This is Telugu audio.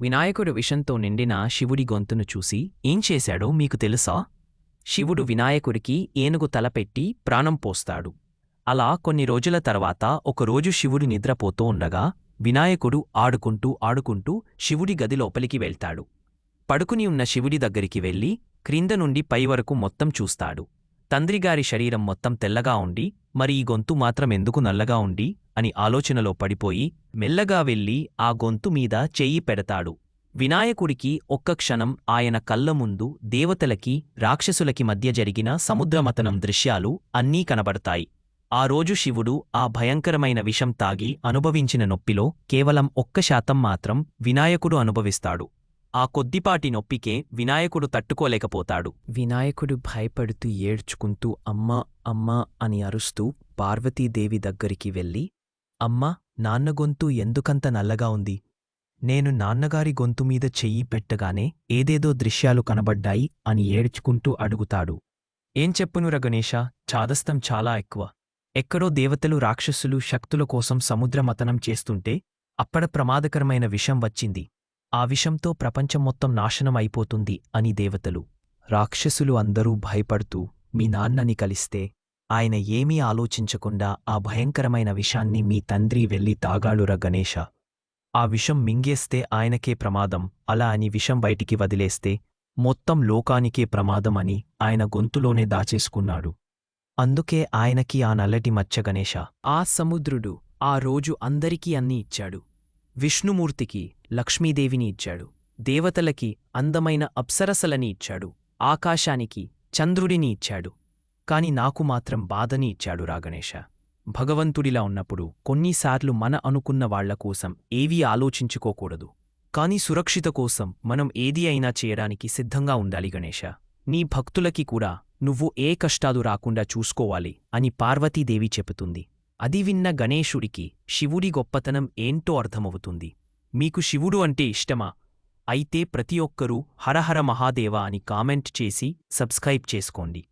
వినాయకుడు విషంతో నిండిన శివుడి గొంతును చూసి ఏం చేశాడో మీకు తెలుసా? శివుడు వినాయకుడికి ఏనుగు తలపెట్టి ప్రాణం పోస్తాడు. అలా కొన్ని రోజుల తర్వాత ఒకరోజు శివుడు నిద్రపోతూ ఉండగా వినాయకుడు ఆడుకుంటూ ఆడుకుంటూ శివుడి గది లోపలికి వెళ్తాడు. పడుకుని ఉన్న శివుడి దగ్గరికి వెళ్ళి క్రింద నుండి పై వరకు మొత్తం చూస్తాడు. తండ్రిగారి శరీరం మొత్తం తెల్లగా ఉండి మరి ఈ గొంతు మాత్రం ఎందుకు నల్లగా ఉండి? అని ఆలోచనలో పడిపోయి మెల్లగా వెళ్ళి ఆ గొంతు మీద చెయ్యి పెడతాడు. వినాయకుడికి ఒక్క క్షణం ఆయన కళ్ళ ముందు దేవతలకి రాక్షసులకి మధ్య జరిగిన సముద్రమతనం దృశ్యాలు అన్నీ కనబడతాయి. ఆ రోజు శివుడు ఆ భయంకరమైన విషం తాగి అనుభవించిన నొప్పిలో కేవలం ఒక్క శాతం మాత్రం వినాయకుడు అనుభవిస్తాడు. ఆ కొద్దిపాటి నొప్పికే వినాయకుడు తట్టుకోలేకపోతాడు. వినాయకుడు భయపడుతూ ఏడ్చుకుంటూ అమ్మా అమ్మా అని అరుస్తూ పార్వతీదేవి దగ్గరికి వెళ్ళి అమ్మా నాన్న గొంతు ఎందుకంత నల్లగా ఉంది? నేను నాన్నగారి గొంతు మీద చెయ్యి పెట్టగానే ఏదేదో దృశ్యాలు కనబడ్డాయి అని ఏడ్చుకుంటూ అడుగుతాడు. ఏం చెప్పునుర గణేశ చాదస్తం చాలా ఎక్కువ. ఎక్కడో దేవతలు రాక్షసులు శక్తుల కోసం సముద్రమతనం చేస్తుంటే అప్పడ ప్రమాదకరమైన విషం వచ్చింది. ఆ విషంతో ప్రపంచం మొత్తం నాశనం అయిపోతుంది అని దేవతలు. రాక్షసులు అందరూ భయపడుతూ మీ నాన్నని కలిస్తే ఆయన ఏమీ ఆలోచించకుండా ఆ భయంకరమైన విషాన్ని మీ తండ్రి వెళ్ళి తాగాడురా గణేశ. ఆ విషం మింగేస్తే ఆయనకే ప్రమాదం అలా అని విషం బయటికి వదిలేస్తే మొత్తం లోకానికే ప్రమాదం అని ఆయన గొంతులోనే దాచేసుకున్నాడు. అందుకే ఆయనకి ఆ నల్లటి మచ్చ గణేష ఆ సముద్రుడు ఆ రోజు అందరికీ అన్నీ ఇచ్చాడు. విష్ణుమూర్తికి లక్ష్మీదేవిని ఇచ్చాడు. దేవతలకి అందమైన అప్సరసలని ఇచ్చాడు. ఆకాశానికి చంద్రుడిని ఇచ్చాడు. కాని నాకు మాత్రం బాధని ఇచ్చాడు రాగణేశ. భగవంతుడిలా ఉన్నప్పుడు కొన్నిసార్లు మన అనుకున్న వాళ్ళ కోసం ఏవీ ఆలోచించుకోకూడదు. కాని సురక్షిత కోసం మనం ఏది అయినా చేయడానికి సిద్ధంగా ఉండాలి గణేశ. నీ భక్తులకి కూడా నువ్వు ఏ కష్టాలు రాకుండా చూసుకోవాలి అని పార్వతీదేవి చెబుతుంది. అది విన్న గణేశుడికి శివుడి గొప్పతనం ఏంటో అర్థమవుతుంది. మీకు శివుడు అంటే ఇష్టమా? అయితే ప్రతి ఒక్కరూ హరహర మహాదేవ అని కామెంట్ చేసి సబ్స్క్రైబ్ చేసుకోండి.